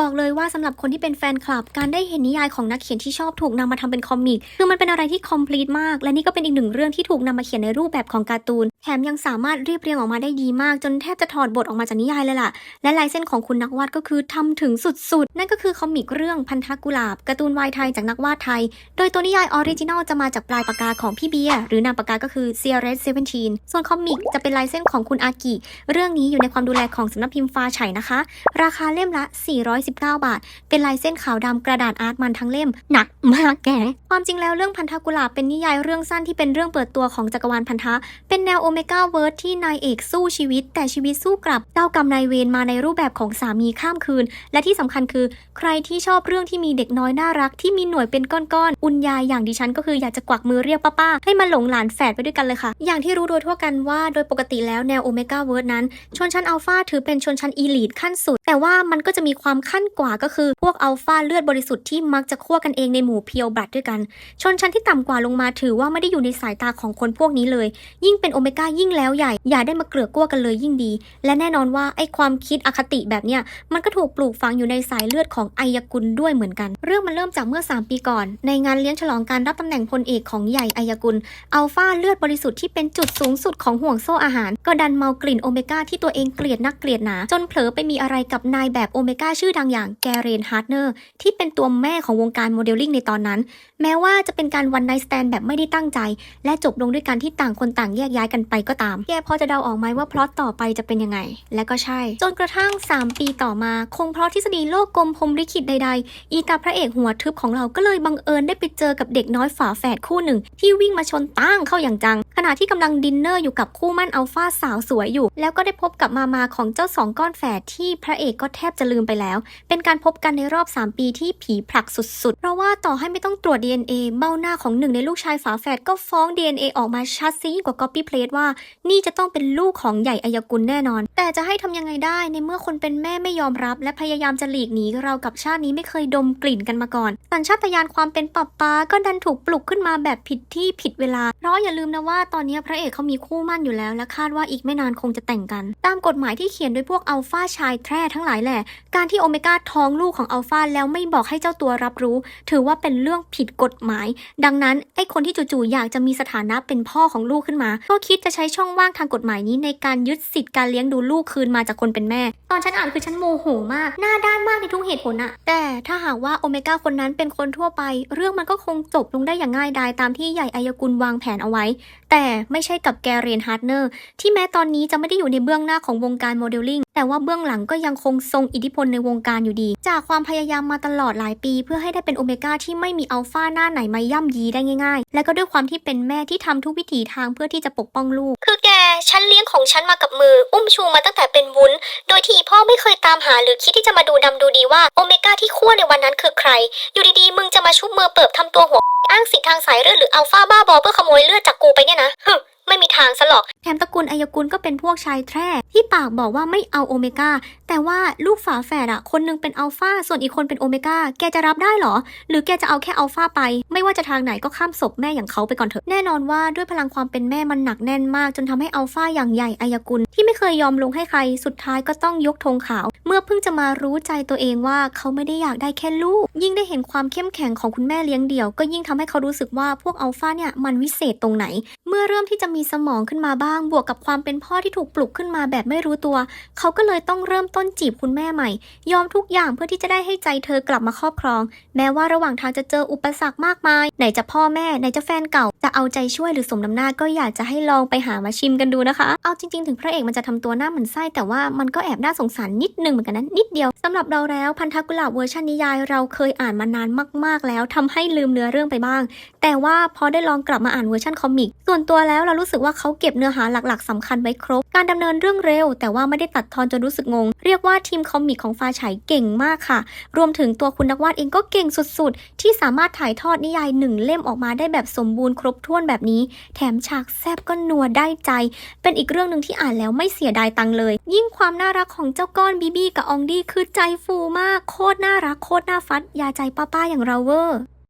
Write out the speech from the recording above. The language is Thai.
บอกเลยว่าสำหรับคนที่เป็นแฟนคลับ การได้เห็นนิยายของนักเขียนที่ชอบถูกนำมาทำเป็นคอมิกคือมันเป็นอะไรที่คอมพลีทมาก และนี่ก็เป็นอีกหนึ่งเรื่องที่ถูกนำมาเขียนในรูปแบบของการ์ตูน แถมยังสามารถเรียบเรียงออกมาได้ดีมาก จนแทบจะถอดบทออกมาจากนิยายเลยล่ะ และลายเส้นของคุณนักวาดก็คือทำถึงสุดๆ นั่นก็คือคอมิกเรื่องพันธกุหลาบการ์ตูนวายไทยจากนักวาดไทย โดยตัวนิยายออริจินอลจะมาจากปลายปากกาของพี่เบียร์หรือนามปากกาก็คือ CRS 17ส่วนคอมิกจะเป็นลายเส้นของคุณอากิเรื่องนี้อยู่ในความดูแลของสำนักพิมพ์ฟ้าไฉนะคะ ราคาเล่มละ419 บาท เป็นลายเส้นขาวดำกระดาษอาร์ตมันทั้งเล่ม หนักมากแกความจริงแล้วเรื่องพันธกุลาบเป็นนิยายเรื่องสั้นที่เป็นเรื่องเปิดตัวของจักรวาลพันธะ เป็นแนวโอเมก้าเวิร์ดที่นายเอกสู้ชีวิต แต่ชีวิตสู้กลับเจ้ากรรมนายเวรมาในรูปแบบของสามีข้ามคืน และที่สำคัญคือ ใครที่ชอบเรื่องที่มีเด็กน้อยน่ารักที่มีหน่วยเป็นก้อนๆอุ่นยายอย่างดิฉันก็คืออยากจะกวักมือเรียกป้าๆให้มาหลงหลานแฝดไปด้วยกันเลยค่ะ อย่างที่รู้โดยทั่วกันว่าโดยปกติแล้วแนวโอเมก้าเวิร์ดนั้นชนชั้นอัลฟาถือเป็นชนชั้นอีลีทขั้นสุด แต่ว่ามันก็จะมีความขั้นกว่าก็คือพวกอัลฟาเลือดบริสุทธิ์ที่มักจะคั่วกันเองในหมู่เพียวบลัดด้วยกัน ชนชั้นที่ต่ำกว่าลงมาถือว่าไม่ได้อยู่ในสายตาของคนพวกนี้เลย ยิ่งเป็นโอเมก้ายิ่งแล้วใหญ่ อย่าได้มาเกลือกกลัวกันเลยยิ่งดี และแน่นอนว่าไอความคิดอคติแบบเนี้ยมันก็ถูกปลูกฝังอยู่ในสายเลือดของไอยกุลด้วยเหมือนกัน เรื่องมันเริ่มจากเมื่อ 3 ปีก่อน ในงานเลี้ยงฉลองการรับตำแหน่งพลเอกของใหญ่ไอยกุลอัลฟาเลือดบริสุทธิ์ที่เป็นจุดสูงสุดของห่วงโซ่อาหาร ก็ดันเมากลิ่นโอเมก้าที่ตัวเองเกลียดนักเกลียดหนาจนเผลอไปมีอะไรกับนายแบบโอเมก้าชื่อดังอย่างแกเรนฮาร์ดเนอร์ที่เป็นตัวแม่ของวงการโมเดลลิ่งในตอนนั้น แม้ว่าจะเป็นการวันไนสแตนแบบไม่ได้ตั้งใจ และจบลงด้วยการที่ต่างคนต่างแยกย้ายกันไปก็ตาม แกพอจะเดาออกไหมว่าพล็อตต่อไปจะเป็นยังไง และก็ใช่ จนกระทั่ง 3 ปีต่อมา คงเพราะทฤษฎีโลกกลมพรมลิขิตใดๆ อีตาพระเอกหัวทึบของเราก็เลยบังเอิญได้ไปเจอกับเด็กน้อยฝาแฝดคู่หนึ่ง ที่วิ่งมาชนตั้งเข้าอย่างจัง ขณะที่กำลังดินเนอร์อยู่กับคู่มั่นอัลฟาสาวสวยอยู่ แล้วก็ได้พบกับมามาของเจ้าสองก้อนแฝดที่พระเอกก็แทบจะลืมไปแล้วเป็นการพบกันในรอบ 3 ปีที่ผีผลักสุดๆ เพราะว่าต่อให้ไม่ต้องตรวจ DNA เบ้าหน้าของหนึ่งในลูกชายฝาแฝดก็ฟ้อง DNA ออกมาชัดซีกว่า copy paste ว่า นี่จะต้องเป็นลูกของใหญ่อายกุลแน่นอน แต่จะให้ทำยังไงได้ในเมื่อคนเป็นแม่ไม่ยอมรับ และพยายามจะหลีกหนีเรากับชาตินี้ไม่เคยดมกลิ่นกันมาก่อน สัญชาตญาณความเป็นปับป้าก็ดันถูกปลุกขึ้นมาแบบผิดที่ผิดเวลา เพราะอย่าลืมนะว่าตอนนี้พระเอกเขามีคู่มั่นอยู่แล้ว และคาดว่าอีกไม่นานคงจะแต่งกัน ตามกฎหมายที่เขียนโดยพวกอัลฟาชายแท้ทั้งหลายแหละ การที่โอเมก้าท้องลูกของอัลฟาแล้วไม่บอกให้เจ้าตัวรับรู้ ถือว่าเป็นเรื่องผิดกฎหมาย ดังนั้นไอ้คนที่จู่ๆอยากจะมีสถานะเป็นพ่อของลูกขึ้นมา ก็คิดจะใช้ช่องว่างทางกฎหมายนี้ในการยึดสิทธิ์การเลี้ยงดูลูกคืนมาจากคนเป็นแม่ ตอนฉันอ่านคือฉันโมโหมาก หน้าด้านมากในทุกเหตุผลอะแต่ถ้าหากว่าโอเมก้าคนนั้นเป็นคนทั่วไป เรื่องมันก็คงจบลงได้อย่างง่ายดายตามที่ใหญ่อายกุลวางแผนเอาไว้ แต่ไม่ใช่กับแกเรียนฮาร์ดเนอร์ที่แม้ตอนนี้จะไม่ได้อยู่ในเบื้องหน้าของวงการโมเดลลิ่งแต่ว่าเบื้องหลังก็ยังคงทรงอิทธิพลในวงการอยู่ดี จากความพยายามมาตลอดหลายปี เพื่อให้ได้เป็นโอเมก้าที่ไม่มีอัลฟาหน้าไหนมาย่ำยีได้ง่าย ๆ และก็ด้วยความที่เป็นแม่ที่ทำทุกวิถีทางเพื่อที่จะปกป้องลูก คือแกฉันเลี้ยงของฉันมากับมือ อุ้มชูมาตั้งแต่เป็นวุ้น โดยที่พ่อไม่เคยตามหาหรือคิดที่จะมาดูดำดูดีว่าโอเมก้าที่คั่วในวันนั้นคือใคร อยู่ดีๆ มึงจะมาชุบมือเปิบทำตัวหัวอ้างสิทธิ์ทางสายเลือดหรืออัลฟาบ้าบอเพื่อขโมยเลือดจากกูไปเนี่ยนะฮึ ไม่มีทางซะหรอก แถมตระกูลอายกุลก็เป็นพวกชายแท้ที่ปากบอกว่าไม่เอาโอเมก้าแต่ว่าลูกฝาแฝดอะคนหนึงเป็นอัลฟาส่วนอีกคนเป็นโอเมก้าแกจะรับได้หรอ หรือแกจะเอาแค่อัลฟาไป ไม่ว่าจะทางไหนก็ข้ามศพแม่อย่างเขาไปก่อนเถอะแน่นอนว่าด้วยพลังความเป็นแม่มันหนักแน่นมาก จนทำให้อัลฟาอย่างใหญ่อายกุลที่ไม่เคยยอมลงให้ใครสุดท้ายก็ต้องยกธงขาว เมื่อเพิ่งจะมารู้ใจตัวเองว่าเขาไม่ได้อยากได้แค่ลูก ยิ่งได้เห็นความเข้มแข็งของคุณแม่เลี้ยงเดี่ยว ก็ยิ่งทำให้เขารู้สึกว่าพวกอัลฟาเนี่ยมันวิเศษตรงไหน เมื่อเริ่มที่จะมีสมองขึ้นมาบ้าง บวกกับความเป็นพ่อที่ถูกปลุกขึ้นมาแบบไม่รู้ตัว เขาก็เลยต้องเริ่มต้นจีบคุณแม่ใหม่ ยอมทุกอย่างเพื่อที่จะได้ให้ใจเธอกลับมาครอบครอง แม้ว่าระหว่างทางจะเจออุปสรรคมากมาย ไหนจะพ่อแม่ ไหนจะแฟนเก่า จะเอาใจช่วยหรือสมน้ำหน้าก็อยากจะให้ลองไปหามาชิมกันดูนะคะ เอาจริง ๆ ถึงพระเอกมันจะทำตัวหน้าเหมือนไส้แต่ว่ามันก็แอบน่าสงสารนิดนึงเหมือนกันนะนิดเดียวสำหรับเราแล้วพันธกุลาบเวอร์ชันนิยายเราเคยอ่านมานานมาก ๆ แล้วทำให้ลืมเนื้อเรื่องไปบ้าง แต่ว่าพอได้ลองกลับมาอ่านเวอร์ชันคอมิกส่วนตัวแล้วเรารูู้้สึกว่าเขาเก็บเนื้อหาหลักๆสำคัญไว้ครบ การดำเนินเรื่องเร็ว แต่ว่าไม่ได้ตัดทอนจนรู้สึกงง เรียกว่าทีมคอมิกของฟ้าฉายเก่งมากค่ะ รวมถึงตัวคุณนักวาดเองก็เก่งสุดๆ ที่สามารถถ่ายทอดนิยายหนึ่งเล่มออกมาได้แบบสมบูรณ์ครบถ้วนแบบนี้ แถมฉากแซบก็นัวได้ใจ เป็นอีกเรื่องหนึ่งที่อ่านแล้วไม่เสียดายตังเลย ยิ่งความน่ารักของเจ้าก้อนบีบี้กับอองดี้คือใจฟูมาก โคตรน่ารักโคตรน่าฟัดยาใจป้าๆอย่างเราเวอร์